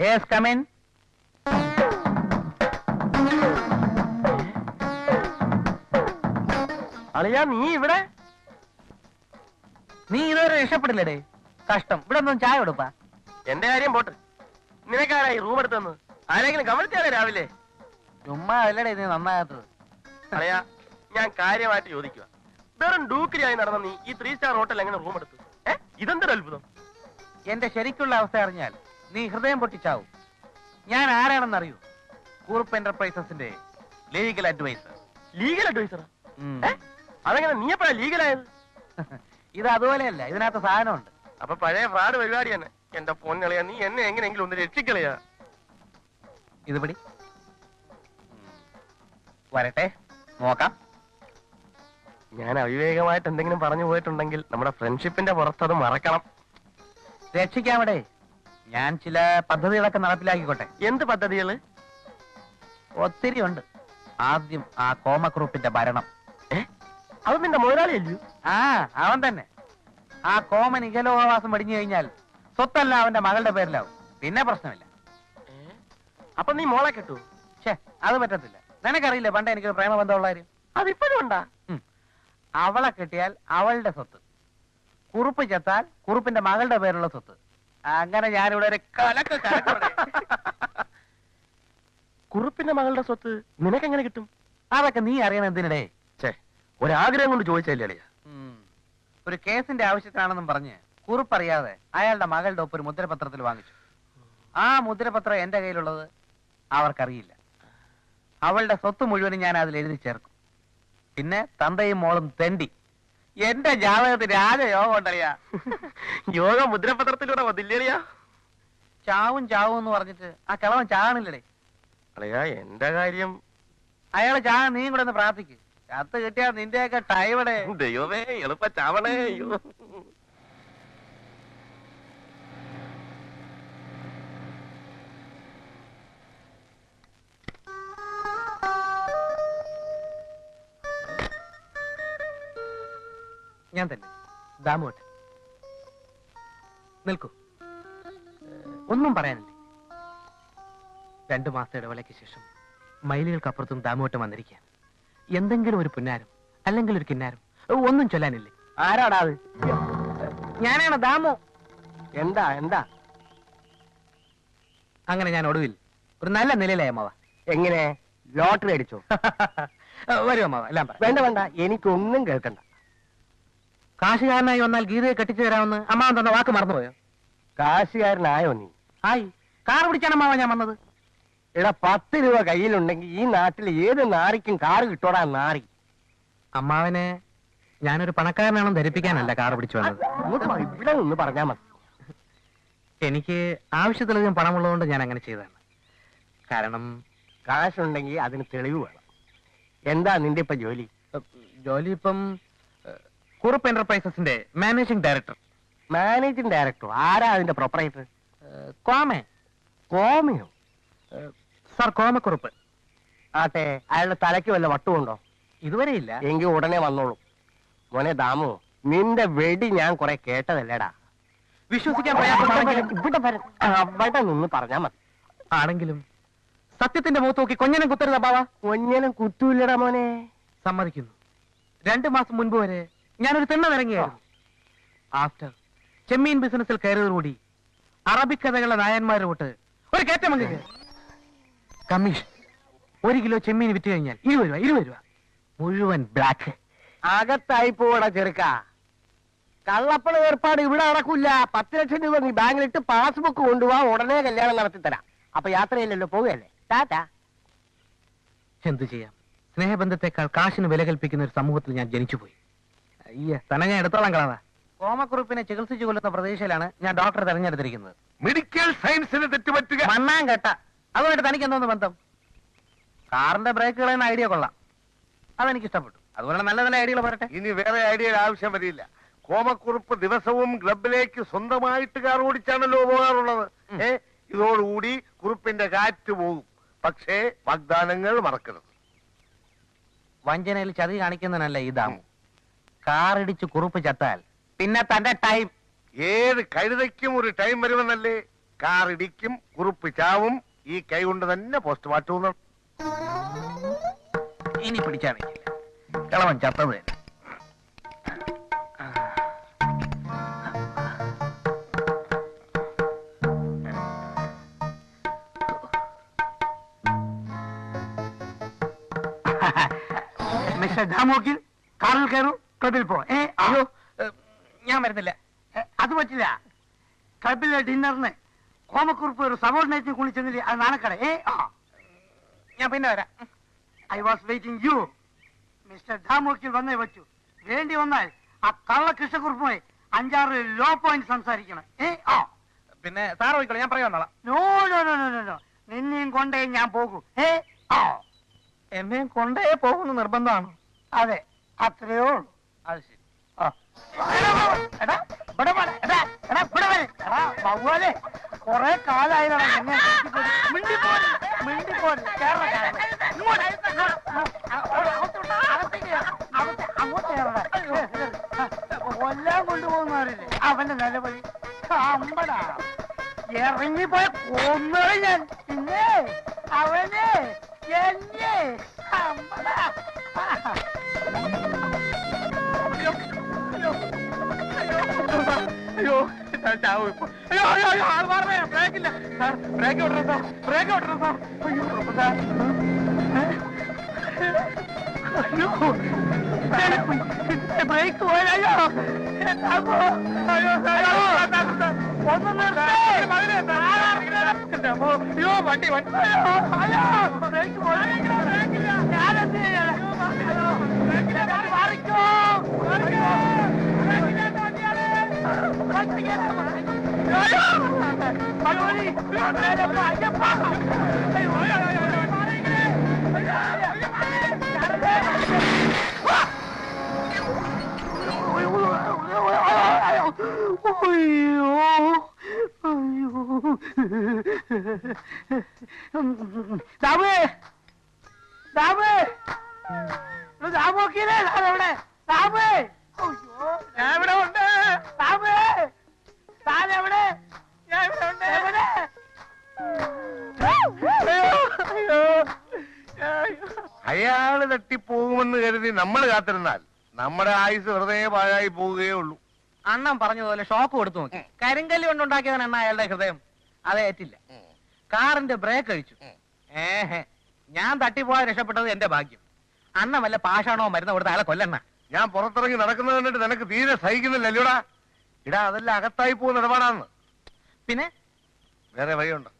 Yes come in അളിയാ നീ ഇവിടെ? നീ ഇതുവരെ രക്ഷപ്പെടില്ലടേ. കഷ്ടം. ഇവിടെ ഒന്നും ചായ കൊടുപ്പാ. എന്റെ കാര്യം പോട്ടെ. നിനക്കാരായി റൂം എടുത്തെന്ന് ആരെങ്കിലും കമഴ്ത്തിയാലേ രാവിലെ? ചുമ്മാ അല്ലടേ നീ നന്നാകാത്തത്. അളിയാ ഞാൻ കാര്യമായിട്ട് ചോദിക്കുക വെറും ഡൂക്കിരിയായി നടന്ന നീ ഈ ത്രീ സ്റ്റാർ ഹോട്ടൽ എങ്ങനെ റൂം എടുത്തു? ഏ? ഇതെന്തൊരു അത്ഭുതം? എന്റെ ശരിക്കുള്ള അവസ്ഥ അറിഞ്ഞാൽ നീ ഹൃദയം പൊട്ടിച്ചാവും. ഞാൻ ആരാണെന്ന് അറിയൂ കൂർപ്പ് എന്റർപ്രൈസസിന്റെ ലീഗൽ അഡ്വൈസർ ലീഗൽ അഡ്വൈസർ അതെങ്ങനെ നീ എപ്പോഴാ ലീഗലായത് ഇത് അതുപോലെയല്ല ഇതിനകത്ത് സാധനമുണ്ട്. അപ്പൊ പഴയ ഫ്രാഡ് പരിപാടി തന്നെ. എന്റെ പൊന്നളിയാ നീ എന്നെ എങ്ങനെയെങ്കിലും ഒന്ന് രക്ഷിക്കളയാ. ഇത് പിടി. വരട്ടെ നോക്കാം. ഞാൻ അവിവേകമായിട്ട് എന്തെങ്കിലും പറഞ്ഞു പോയിട്ടുണ്ടെങ്കിൽ നമ്മുടെ ഫ്രണ്ട്ഷിപ്പിന്റെ പുറത്ത് അത് മറക്കണം. രക്ഷിക്കാമടേ. ഞാൻ ചില പദ്ധതികളൊക്കെ നടപ്പിലാക്കിക്കോട്ടെ. എന്ത് പദ്ധതികൾ? ഒത്തിരി ഉണ്ട് ആദ്യം ആ കോമ ഗ്രൂപ്പിന്റെ ഭരണം. അവൻ നിന്റെ മുതലാളിയല്ലോ? ആ അവൻ തന്നെ. ആ കോമൻ ഇഹലോകവാസം പടിഞ്ഞു കഴിഞ്ഞാൽ സ്വത്തല്ല അവന്റെ മകളുടെ പേരിലാവും. പിന്നെ പ്രശ്നമില്ല? അപ്പൊ നീ മോളെ കെട്ടു? ഛേ അത് പറ്റത്തില്ല. നിനക്കറിയില്ല പണ്ട് എനിക്ക് പ്രേമബന്ധമുള്ള കാര്യം? അതിപ്പോഴും ഉണ്ടാ? അവളെ കിട്ടിയാൽ അവളുടെ സ്വത്ത്. കുറുപ്പ് ചെത്താൽ കുറുപ്പിന്റെ മകളുടെ പേരുള്ള സ്വത്ത്. അങ്ങനെ ഞാനിവിടെ ഒരു കലക്ക് കലക്കവിടെ കുറുപ്പിന്റെ മകളുടെ സ്വത്ത് നിനക്കെങ്ങനെ കിട്ടും? അതൊക്കെ നീ അറിയണം എന്തിനടേ? ഛേ ഒരാഗ്രഹം കൊണ്ട് ചോദിച്ചല്ലേ അളിയാ? ഉം. ഒരു കേസിന്റെ ആവശ്യത്തിനാണെന്നും പറഞ്ഞ് കുറിപ്പറിയാതെ അയാളുടെ മകളുടെ ഒപ്പ് ഒരു മുദ്രപത്രത്തിൽ വാങ്ങിച്ചു. ആ മുദ്രപത്രം എന്റെ കയ്യിലുള്ളത് അവർക്കറിയില്ല. അവളുടെ സ്വത്ത് മുഴുവനും ഞാൻ അതിൽ എഴുതി ചേർക്കും. പിന്നെ തന്തയും മോളും തെണ്ടി. എന്റെ ജാതകത്തിന് രാജയോഗം ഉണ്ടറിയാ? യോഗ മുദ്രപത്രത്തിലൂടെ വന്നില്ലേളിയാ? ചാവും ചാവും എന്ന് പറഞ്ഞിട്ട് ആ കിളവൻ ചാണില്ലടേ അളിയാ എന്റെ കാര്യം അയാളെ ചാ നീ കൂടെ ഒന്ന് പ്രാർത്ഥിക്കും. കത്ത് കിട്ടിയാ നിന്റെയൊക്കെ ടൈമടേ ദൈവമേ എളുപ്പ ചാവണേ അയ്യോ. ഞാൻ തന്നെ. ദാമോട്ട് നിൽക്കൂ. ഒന്നും പറയാനില്ലേ? രണ്ടു മാസത്തെ ഇടവേളയ്ക്ക് ശേഷം മൈലുകൾക്കപ്പുറത്തും ദാമുവട്ടം വന്നിരിക്കുകയാണ്. എന്തെങ്കിലും ഒരു പുന്നാരം അല്ലെങ്കിൽ ഒരു കിന്നാരം ഒന്നും ചൊല്ലാനില്ലേ? ആരാടാ അത്? ഞാനാണ് ദാമോ. എന്താ എന്താ? അങ്ങനെ ഞാൻ ഒടുവിൽ ഒരു നല്ല നിലയിലായി അമ്മാവ. എങ്ങനെ? ലോട്ടറി അടിച്ചോ? വരും അമ്മാവ എല്ലാം വേണ്ട വേണ്ട. എനിക്കൊന്നും കേൾക്കണ്ട. കാശുകാരനായി വന്നാൽ ഗീതയെ കെട്ടിച്ചു തരാമെന്ന് അമ്മാവൻ തന്ന വാക്ക് മറന്നുപോയോ? കാശുകാരനായോ നീ? ആയി. കാർ പിടിച്ചാണ് അമ്മാവ ഞാൻ വന്നത്. എടാ പത്ത് രൂപ കയ്യിലുണ്ടെങ്കിൽ ഈ നാട്ടിൽ ഏത് നാറിക്കും കാർ കിട്ടോടാ നാറി. അമ്മാവനെ ഞാനൊരു പണക്കാരനാണെന്ന് ധരിപ്പിക്കാനല്ല കാർ പിടിച്ചു വന്നത്. ഇവിടെ നിന്ന് പറഞ്ഞാ മതി. എനിക്ക് ആവശ്യത്തിലധികം പണമുള്ളതുകൊണ്ട് ഞാൻ അങ്ങനെ ചെയ്തതാണ്. കാരണം കാശുണ്ടെങ്കിൽ അതിന് തെളിവ് വേണം. എന്താ നിന്റെ ഇപ്പൊ ജോലി? ജോലി ഇപ്പം കുറുപ്പ് എന്റർപ്രൈസസിന്റെ മാനേജിംഗ് ഡയറക്ടർ. Managing director. ആരാ അതിന്റെ പ്രൊപ്പറേറ്റർ കോമ കോമയോ സാർ കോമ കുറുപ്പ്. കോമക്കുറുപ്പ് ആട്ടെ അയാളുടെ തലയ്ക്ക് വല്ല വട്ടുമുണ്ടോ? ഇതുവരെ ഇല്ല. എങ്കിൽ ഉടനെ വന്നോളൂ. മോനെ ദാമു നിന്റെ വെടി ഞാൻ കുറെ കേട്ടതല്ലേടാ. വിശ്വസിക്കാൻ പ്രയാസമാണെങ്കിലും ഇവിടെ വര- അവിടെ നിന്ന് പറഞ്ഞാ മതി. ആണെങ്കിലും സത്യത്തിന്റെ മുഖത്ത് നോക്കി കൊഞ്ഞനം കുത്തരുത് ബാവ. കൊഞ്ഞനും കുത്തൂല്ലടാ മോനെ. സമ്മതിക്കുന്നു. രണ്ടു മാസം മുൻപ് വരെ ഞാനൊരു തെണ്ണ നിറങ്ങിയായിരുന്നു ആഫ്റ്റർ ചെമ്മീൻ ബിസിനസ്സിൽ കയറിയതോടുകൂടി അറബിക് കഥകളുടെ നായന്മാരെ വിട്ട് ഒരു കയറ്റമങ്ങ് കയറി. കമ്മീഷൻ ഒരു കിലോ ചെമ്മീൻ വിറ്റ് കഴിഞ്ഞാൽ ഇരുപത് രൂപ ഇരുപത് രൂപ. മുഴുവൻ ബ്ലാക്ക് അകത്തായി പോടാ ചെറുക്ക. കള്ളപ്പണ ഏർപ്പാട് ഇവിടെ നടക്കൂല. പത്ത് ലക്ഷം രൂപ നീ ബാങ്കിൽ ഇട്ട് പാസ്ബുക്ക് കൊണ്ടുപോവാ ഉടനെ കല്യാണം നടത്തി തരാം അപ്പൊ യാത്രയില്ലല്ലോ പോവുകയല്ലേ? ടാറ്റാ. എന്തു ചെയ്യാം? സ്നേഹബന്ധത്തെക്കാൾ കാശിന് വില കൽപ്പിക്കുന്ന ഒരു സമൂഹത്തിൽ ഞാൻ ജനിച്ചുപോയി. അയ്യ തന്നെ ഞാൻ എടുത്തോളാം കളവാ. കോമക്കുറിപ്പിനെ ചികിത്സിച്ചു കൊല്ലുന്ന പ്രതീക്ഷയിലാണ് ഞാൻ ഡോക്ടറെ തെരഞ്ഞെടുത്തിരിക്കുന്നത്. മെഡിക്കൽ സയൻസിന് തെറ്റുപറ്റുക. മണ്ണാൻ കേട്ട. അതുമായിട്ട് തനിക്ക് എന്തോന്ന് ബന്ധം? കാറിന്റെ ബ്രേക്കുകൾ എന്ന ഐഡിയ കൊള്ളാം. അതെനിക്ക് ഇഷ്ടപ്പെട്ടു അതുപോലെ നല്ല നല്ല ഐഡിയകൾ പറയട്ടെ ഇനി വേറെ ഐഡിയ ആവശ്യം വരില്ല. കോമക്കുറിപ്പ് ദിവസവും ക്ലബിലേക്ക് സ്വന്തമായിട്ട് കാർ ഓടിച്ചാണല്ലോ പോകാറുള്ളത്. ഏ ഇതോടുകൂടി കുറിപ്പിന്റെ കാറ്റ് പോകും. പക്ഷേ വാഗ്ദാനങ്ങൾ മറക്കരുത്. വഞ്ചനയിൽ ചതി കാണിക്കുന്നതിനല്ല ഈ ദാമു കാറിടിച്ച് കുറുപ്പ് ചത്താൽ പിന്നെ തന്റെ ടൈം. ഏത് കഴുതയ്ക്കും ഒരു ടൈം വരുമെന്നല്ലേ? കാറിടിക്കും കുറുപ്പ് ചാവും ഈ കൈ കൊണ്ട് തന്നെ പോസ്റ്റ് മാറ്റൂന്ന് ഇനി പിടിച്ചാ കളവൻ ചത്തത് തന്നെ. മിസ്റ്റർ ദാമോക്കിൽ കാറിൽ കയറൂ. ക്ലബിൽ പോ ഏ അയ്യോ ഞാൻ വരുന്നില്ല. അത് പറ്റില്ല. ക്ലബിലെ ഡിന്നറിന് കോമക്കുറിപ്പ് ഒരു സബോർഡിനേറ്റിന് കുളിച്ചെന്നില്ലേ അത് നാണക്കട. ഏ ആ. ഞാൻ പിന്നെ വരാം. I was waiting you mister ദാമോക്കിൽ വന്നേ വെച്ചു വേണ്ടി വന്നാൽ ആ കള്ള കൃഷ്ണക്കുറിപ്പുമായി അഞ്ചാറ് ലോ പോയിന്റ് സംസാരിക്കണം. ഏ ആ. പിന്നെ പോയിക്കോളൂ ഞാൻ പറയാൻ വന്നോളാം. No no no no no നിന്നെയും കൊണ്ടേ ഞാൻ പോകൂ. ഏ ആ. എന്നെയും കൊണ്ടേ പോകുന്ന നിർബന്ധമാണ്? അതെ അത്രയേ ഉള്ളൂ. അത് ശരി. കൊറേ കാലായിടാ നിന്നെ. മിണ്ടിപ്പോര് മിണ്ടിപ്പോര് കേരള ഇങ്ങോട്ട് ഇങ്ങോട്ട്, ആ, അവിടെ, അകത്തോട്ട്, അകത്തേക്ക് കേറ്. അകത്ത്, അങ്ങോട്ട്. കൊല്ലാൻ കൊണ്ടുപോകുന്നവരില്ലേ അവന്റെ നിലവിളി. അമ്പടാ ഇറങ്ങിപ്പോയ കൊന്നു ഞാൻ. പിന്നെ അവനെ എന്നെ അമ്പടാ അയ്യോ ഞാൻ ചാവും ഇപ്പൊ. അയ്യോ അയ്യോ അയ്യോ ആൾ മാറണേ ബ്രേക്കില്ല സാർ ബ്രേക്ക് വിടണം സാർ ബ്രേക്ക് വിടണം സാർ. അയ്യോ സാർ അയ്യോ ബ്രേക്ക് അപ്പോ അയ്യോ. അയ്യോ ഒന്ന് അയ്യോ വണ്ടി വണ്ടി. അയ്യോ ബ്രേക്ക് പോയാ. ബ്രേക്കില്ല ഞാനെന്ത് ചെയ്യണം? ബ്രേക്കില്ല, മാറിക്കോ. മാറിക്കോ. വണ്ടിക്കാണ്. അയ്യോ നമ്മൾ കാത്തിരുന്നാൽ നമ്മുടെ ആയുസ് വെറുതെ പാഴായി പോവുകയേ ഉള്ളൂ. അണ്ണൻ പറഞ്ഞതുപോലെ ഷോക്ക് കൊടുത്തു നോക്കി. കരിങ്കല്ല് കൊണ്ടുണ്ടാക്കിയവൻ അണ്ണ അയാളുടെ ഹൃദയം. അതേറ്റില്ല കാറിന്റെ ബ്രേക്ക് അഴിച്ചു. ഏഹേ ഞാൻ തട്ടിപ്പോയാൽ രക്ഷപ്പെട്ടത് എന്റെ ഭാഗ്യം. അണ്ണ വല്ല പാഷാണോ മരുന്ന് കൊടുത്ത ആളെ കൊല്ലണ്ണ? ഞാൻ പുറത്തിറങ്ങി നടക്കുന്നത് കണ്ടിട്ട് നിനക്ക് തീരെ സഹിക്കുന്നില്ലല്ലോടാ? ഇടാ അതെല്ലാം അകത്തായി പോകുന്ന ഇടപാടാന്ന്. പിന്നെ? വേറെ വഴിയുണ്ട്.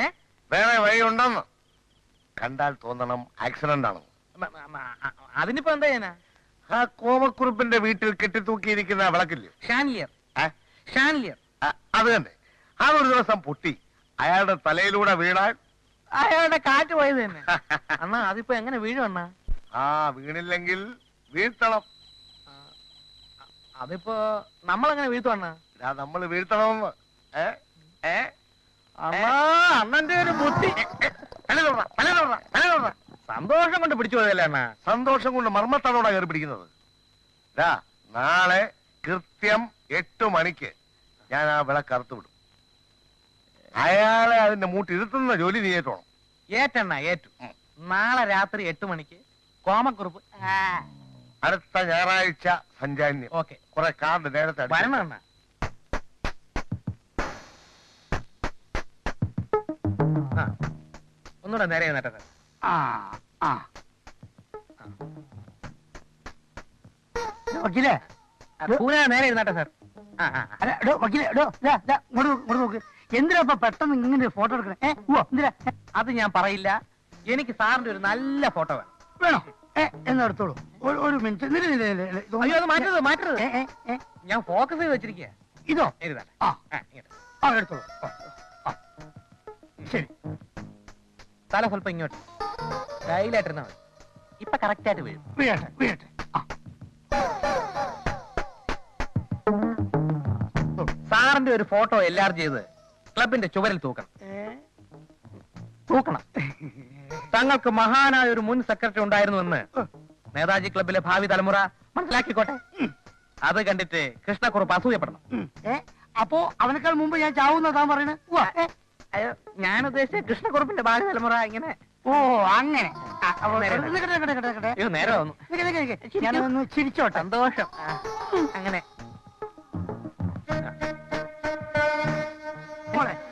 ഏ? വേറെ വഴിയുണ്ടെന്ന്. കണ്ടാൽ തോന്നണം ആക്സിഡന്റ് അ- അതിനിപ്പോ എന്താ ചെയ്യാനാ? ആ കോമക്കുറുപ്പിന്റെ വീട്ടിൽ കെട്ടിത്തൂക്കിയിരിക്കുന്ന വിളക്കില്ലേ ഷാൻലിയർ ആ, ഷാൻലിയർ ആ, അത് തന്നെ. അതൊരു ദിവസം പൊട്ടി. അയാളുടെ തലയിലൂടെ വീണാൽ? അയാളുടെ കാറ്റ് പോയത് തന്നെ. അണ്ണാ അതിപ്പോ എങ്ങനെ വീഴും അണ്ണാ? ആ വീണില്ലെങ്കിൽ വീഴ്ത്തണം. അതിപ്പോ നമ്മളെങ്ങനെ വീഴ്ത്തും അണ്ണാ? നമ്മൾ വീഴ്ത്തണമെന്ന് ഏ ഏ അണ്ണാ അണ്ണന്റെ ഒരു ബുദ്ധി തലയിലോടാ, തലയിലോടാ, തലയിലോടാ. സന്തോഷം കൊണ്ട് പിടിച്ചു പോയതല്ലേ അണ്ണാ? സന്തോഷം കൊണ്ട് മർമ്മത്താണോടാ കയറി പിടിക്കുന്നത്? ദാ നാളെ കൃത്യം എട്ട് മണിക്ക് ഞാൻ ആ വിളക്ക് അറുത്ത് വിടും. അയാളെ അതിന്റെ മൂട്ടിരുത്തുന്ന ജോലി നീ ഏറ്റോണം. ഏറ്റണ്ണ ഏറ്റു. നാളെ രാത്രി എട്ട് മണിക്ക് കോമക്കുറുപ്പ്. അടുത്ത ഞായറാഴ്ച സഞ്ചാന്യം ഓക്കെ. കുറെ കാർഡ് നേരത്തെ അടിച്ച് വരണം അണ്ണ ആ. ഒന്നുകൂടെ നേരെ നേട്ടത് ആ ആ. വക്കീലേ. പൂനെ നേരെ ഇരുന്നാട്ടെ സാർ. ആ ആ ആ. അല്ല ഡോ വക്കീലേ ഡോ ദാ, ദാ, ഇങ്ങോട്ട് നോക്ക്, ഇങ്ങോട്ട് നോക്ക്. എന്തിനാ ഇപ്പൊ പെട്ടെന്ന് ഇങ്ങനെ ഫോട്ടോ എടുക്കണേ? ഏ ഓ എന്തിനാ? അത് ഞാൻ പറയില്ല. എനിക്ക് സാറിന്റെ ഒരു നല്ല ഫോട്ടോ വേണം. വേണോ? ഏ ഒരു മിനിറ്റ്. അയ്യോ അത് മാറ്റരുത് മാറ്റരുത്. ഞാൻ ഫോക്കസ് ചെയ്ത് വെച്ചിരിക്കുക ഇതോ? എഴുതാട്ടെ. ആ. എടുത്തോളൂ. ശരി. തല സ്വല്പം ഇങ്ങോട്ട്. കയ്യിലായിട്ടിരുന്നാ മതി. ഇപ്പൊ കറക്റ്റ് ആയിട്ട് വരും. വീഴട്ടെ വീഴട്ടെ ആ. സാറിന്റെ ഒരു ഫോട്ടോ എല്ലാവരും ചെയ്ത് ക്ലബിന്റെ ചുവരിൽ തൂക്കണം. തൂക്കണം. തങ്ങൾക്ക് മഹാനായ ഒരു മുൻ സെക്രട്ടറി ഉണ്ടായിരുന്നു എന്ന് നേതാജി ക്ലബിലെ ഭാവി തലമുറ മനസ്സിലാക്കിക്കോട്ടെ. അത് കണ്ടിട്ട് കൃഷ്ണക്കുറുപ്പ് അസൂയപ്പെടണം. അപ്പോ അവനേക്കാൾ മുമ്പ് ഞാൻ ചാവുന്ന താൻ പറയണേ? ഞാൻ ഉദ്ദേശിച്ച കൃഷ്ണക്കുറുപ്പിന്റെ ഭാവി തലമുറ ഇങ്ങനെ. ഓ അങ്ങനെ. ഞാനൊന്ന് ചിരിച്ചോട്ടെ. സന്തോഷം. അങ്ങനെ.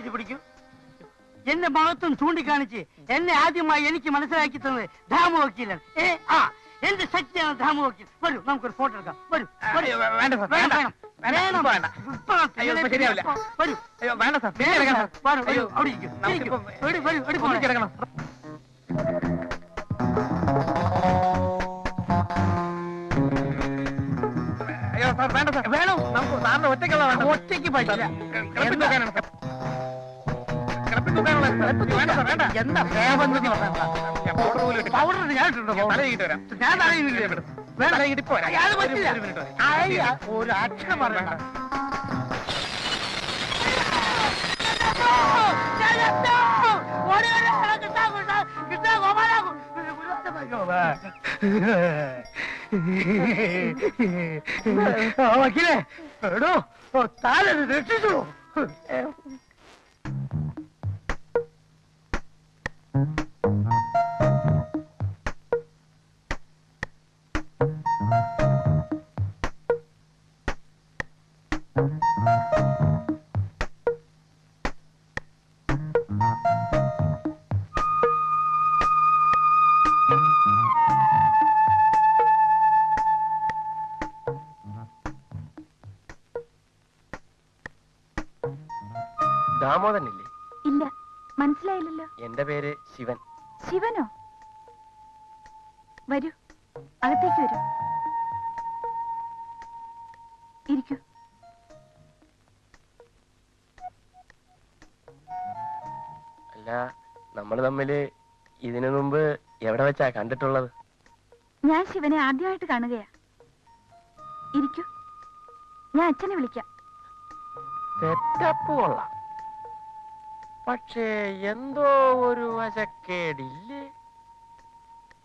ഇത് പിടിക്കൂ. എന്റെ മഹത്വം ചൂണ്ടിക്കാണിച്ച് എന്നെ ആദ്യമായി എനിക്ക് മനസ്സിലാക്കി തന്നത് ധാമു വക്കീലൻ ഏ ആ എന്റെ ശക്തിയാണ് ധാമു വക്കീൽ വരൂ നമുക്കൊരു ഫോട്ടോ എടുക്കാം. വരൂ വേണ്ട വേണം, വേണ്ട. സാർ അവിടെ ഇരിക്കൂ. വരൂ, വരൂ, വരൂ, വേണ്ട സാർ. വേണം? നമുക്ക് സാറിന് ഒറ്റയ്ക്കുള്ള വേണ്ട. ഒറ്റയ്ക്ക് പറ്റില്ല കിടപ്പിൽ തൂക്കാനാണ്. സാർ. കിടപ്പിൽ തൂക്കാനുള്ള സാർ. വേണ്ട സാർ വേണ്ട. എന്താ? പ്രേമം ഞാൻ പൗഡർ പോലും ഇട്ടില്ല. പൗഡർ ഞാൻ ഇട്ടിട്ടുണ്ടോ? ഞാൻ powder? വരാം. ഞാൻ ഇപ്പൊ വരാം. അത് ഒരു- പറ്റില്ല. ഒരു മിനിറ്റ് വരാം. ആയി, ഒരു അക്ഷരം പറയണ്ട. വക്കീലേ എടോ താലത് രക്ഷിച്ചു. ദാമോദരനില്ലേ? ഇല്ല മനസ്സിലായില്ലല്ലോ. എന്റെ പേര് ശിവൻ. ശിവനോ? വരൂ അകത്തേക്ക് വരൂ. ഇരിക്കൂ. അല്ല നമ്മൾ തമ്മിൽ ഇതിനു മുമ്പ് എവിടെ വെച്ചാ കണ്ടിട്ടുള്ളത്? ഞാൻ ശിവനെ ആദ്യമായിട്ട് കാണുകയാ. ഇരിക്കൂ. ഞാൻ അച്ഛനെ വിളിക്കാം. സെറ്റപ്പ് കൊള്ളാം പക്ഷേ എന്തോ ഒരു വശക്കേടില്ലേ?